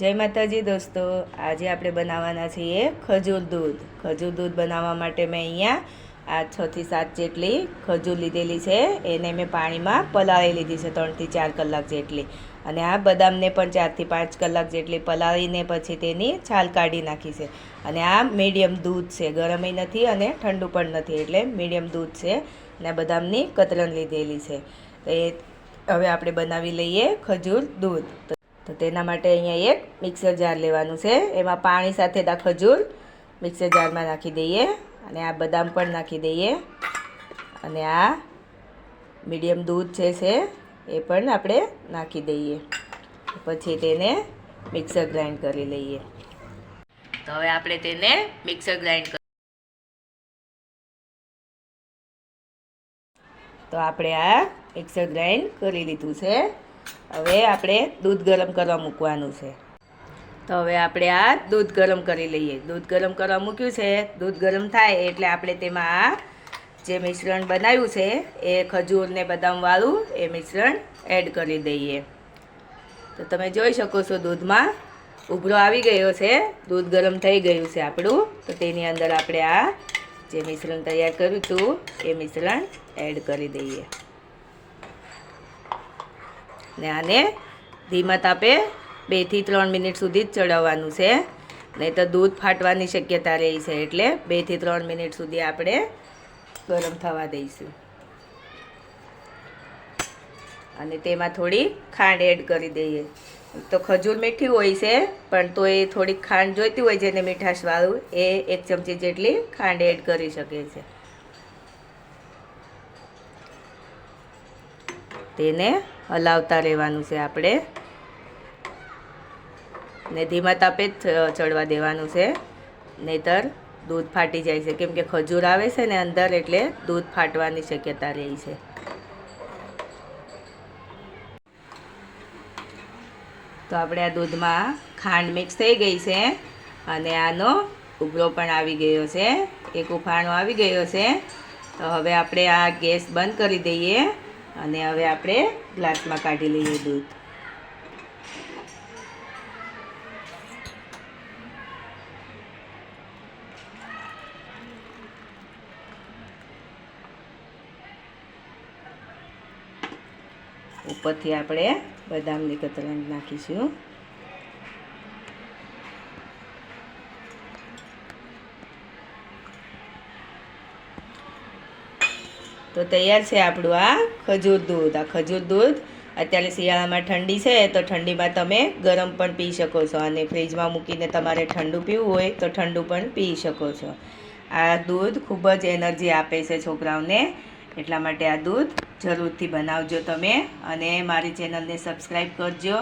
જય માતાજી દોસ્તો, આજે આપણે બનાવવાના છીએ ખજૂર દૂધ. ખજૂર દૂધ બનાવવા માટે મેં અહીંયા આ છથી સાત જેટલી ખજૂર લીધેલી છે. એને મેં પાણીમાં પલાળી લીધી છે ત્રણથી ચાર કલાક જેટલી. અને આ બદામને પણ ચારથી પાંચ કલાક જેટલી પલાળીને પછી તેની છાલ કાઢી નાખી છે. અને આ મીડિયમ દૂધ છે ગરમય નથી અને ઠંડુ પણ નથી એટલે મીડિયમ દૂધ છે અને આ બદામની કતરણ લીધેલી છે. તો એ હવે આપણે બનાવી લઈએ ખજૂર દૂધ. તો તેના માટે અહીંયા એક મિક્સર જાર લેવાનું છે. એમાં પાણી સાથે આ ખજૂર મિક્સર જારમાં નાખી દઈએ અને આ બદામ પણ નાખી દઈએ. અને આ મીડિયમ દૂધ છે છે એ પણ આપણે નાખી દઈએ. પછી તેને મિક્સર ગ્રાઇન્ડ કરી લઈએ. તો હવે આપણે તેને મિક્સર ગ્રાઇન્ડ તો આપણે આ મિક્સર ગ્રાઇન્ડ કરી લીધું છે. હવે આપણે દૂધ ગરમ કરવા મૂકવાનું છે. તો હવે આપણે આ દૂધ ગરમ કરી લઈએ. દૂધ ગરમ કરવા મૂક્યું છે. દૂધ ગરમ થાય એટલે આપણે તેમાં આ જે મિશ્રણ બનાવ્યું છે, એ ખજૂર ને બદામવાળું એ મિશ્રણ એડ કરી દઈએ. તો તમે જોઈ શકો છો દૂધમાં ઉભરો આવી ગયો છે. દૂધ ગરમ થઈ ગયું છે આપણું. તો તેની અંદર આપણે આ જે મિશ્રણ તૈયાર કર્યું હતું, એ મિશ્રણ એડ કરી દઈએ. ને આને ધીમા તાપે બેથી ત્રણ મિનિટ સુધી જ ચડાવવાનું છે. નહીં તો દૂધ ફાટવાની શક્યતા રહી છે એટલે બેથી ત્રણ મિનિટ સુધી આપણે ગરમ થવા દઈશું. અને તેમાં થોડી ખાંડ એડ કરી દઈએ. તો ખજૂર મીઠી હોય છે, પણ તો એ થોડીક ખાંડ જોઈતી હોય જેને મીઠાશવાળું એ એક ચમચી જેટલી ખાંડ એડ કરી શકે છે. તેને હલાવતા રહેવાનું છે આપણે. ને ધીમા તાપે જ ચડવા દેવાનું છે. નહીતર દૂધ ફાટી જાય છે. કેમ કે ખજૂર આવે છે ને અંદર એટલે દૂધ ફાટવાની શક્યતા રહે છે. તો આપણે આ દૂધમાં ખાંડ મિક્સ થઈ ગઈ છે અને આનો ઉભરો પણ આવી ગયો છે. એક ઉફાણો આવી ગયો છે. તો હવે આપણે આ ગેસ બંધ કરી દઈએ. અને હવે આપણે ગ્લાસમાં કાઢી લઈએ દૂધ. ઉપરથી આપણે બદામની કતરણ નાખીશું. તો તૈયાર છે આપણું આ ખજૂર દૂધ. આ ખજૂર દૂધ અત્યારે શિયાળામાં ઠંડી છે, તો ઠંડીમાં તમે ગરમ પણ પી શકો છો અને ફ્રીજમાં મૂકીને તમારે ઠંડુ પીવું હોય તો ઠંડુ પણ પી શકો છો. આ દૂધ ખૂબ જ એનર્જી આપે છે છોકરાઓને, એટલા માટે આ દૂધ જરૂરથી બનાવજો તમે અને મારી ચેનલને સબસ્ક્રાઈબ કરજો.